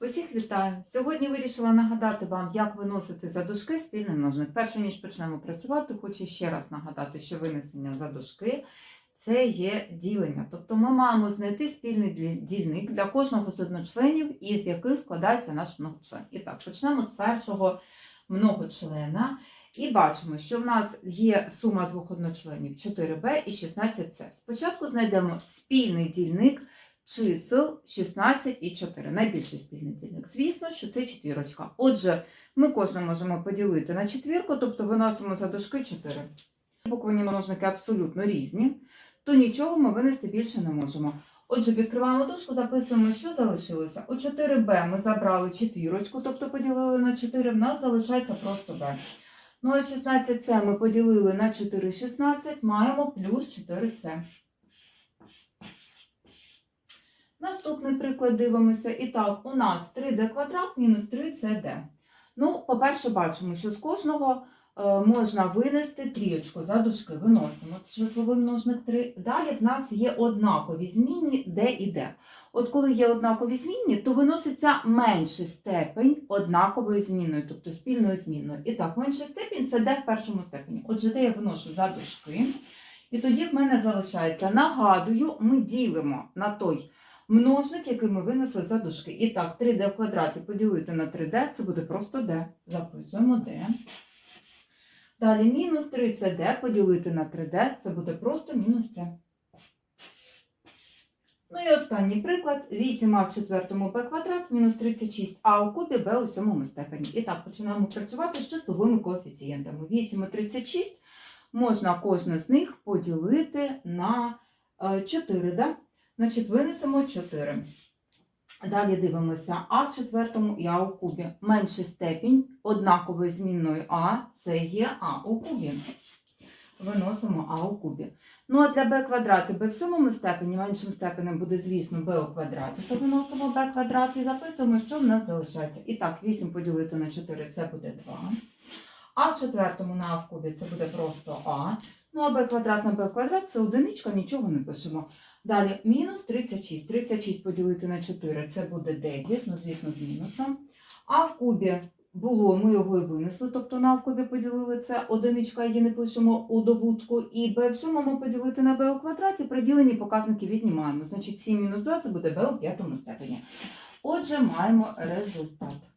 Усіх вітаю! Сьогодні вирішила нагадати вам, як виносити за дужки спільний множник. Перше ніж почнемо працювати, хочу ще раз нагадати, що винесення за дужки це є ділення. Тобто ми маємо знайти спільний дільник для кожного з одночленів, із яких складається наш многочлен. І так, почнемо з першого многочлена. І бачимо, що в нас є сума двох одночленів 4b і 16c. Спочатку знайдемо спільний дільник чисел 16 і 4. Найбільший спільний дільник. Звісно, що це четвірочка. Отже, ми кожне можемо поділити на четвірку, тобто виносимо за дужки 4. Буквені множники абсолютно різні, то нічого ми винести більше не можемо. Отже, відкриваємо дужку, записуємо, що залишилося. У 4b ми забрали четвірочку, тобто поділили на 4, в нас залишається просто b. Ну а 16c ми поділили на 4, 16, маємо плюс 4c. Наступний приклад дивимося. І так, у нас 3d квадрат мінус 3cd. Ну, по-перше, бачимо, що з кожного е, можна винести трієчку за дужки. Виносимо числовий множник 3. Далі в нас є однакові змінні d і d. От коли є однакові змінні, то виноситься менший степень однакової змінної, тобто спільної змінної. І так, менший степень це d в першому степені. Отже, d я виношу за дужки. І тоді в мене залишається, нагадую, ми ділимо на той множник, який ми винесли за дужки. І так, 3d в квадраті поділити на 3d, це буде просто d. Записуємо d. Далі мінус 3cd поділити на 3d, це буде просто мінус c. Ну і останній приклад. 8а в четвертому b квадрат мінус 36а у кубі b у сьомому степені. І так, починаємо працювати з числовими коефіцієнтами. 8 і 36 можна кожне з них поділити на е, 4, да? Значить, винесемо 4. Далі дивимося а в четвертому і а у кубі. Менший степінь однакової змінної а це є а у кубі. Виносимо а у кубі. Ну а для b квадрат і b в сьомому степені меншим степенем буде, звісно, b у квадраті. То виносимо b квадрат і записуємо, що в нас залишається. І так, 8 поділити на 4 це буде 2. А в четвертому на а в кубі це буде просто а. Ну а b квадрат на b квадрат це одиничка, нічого не пишемо. Далі мінус 36. 36 поділити на 4 це буде 9, ну звісно, з мінусом. А в кубі було, ми його і винесли, тобто на в кубі поділили це одиничка, її не пишемо у добутку. І b в сьомому поділити на b у квадраті, приділені показники віднімаємо. Значить 7 мінус 2 це буде b у п'ятому степені. Отже, маємо результат.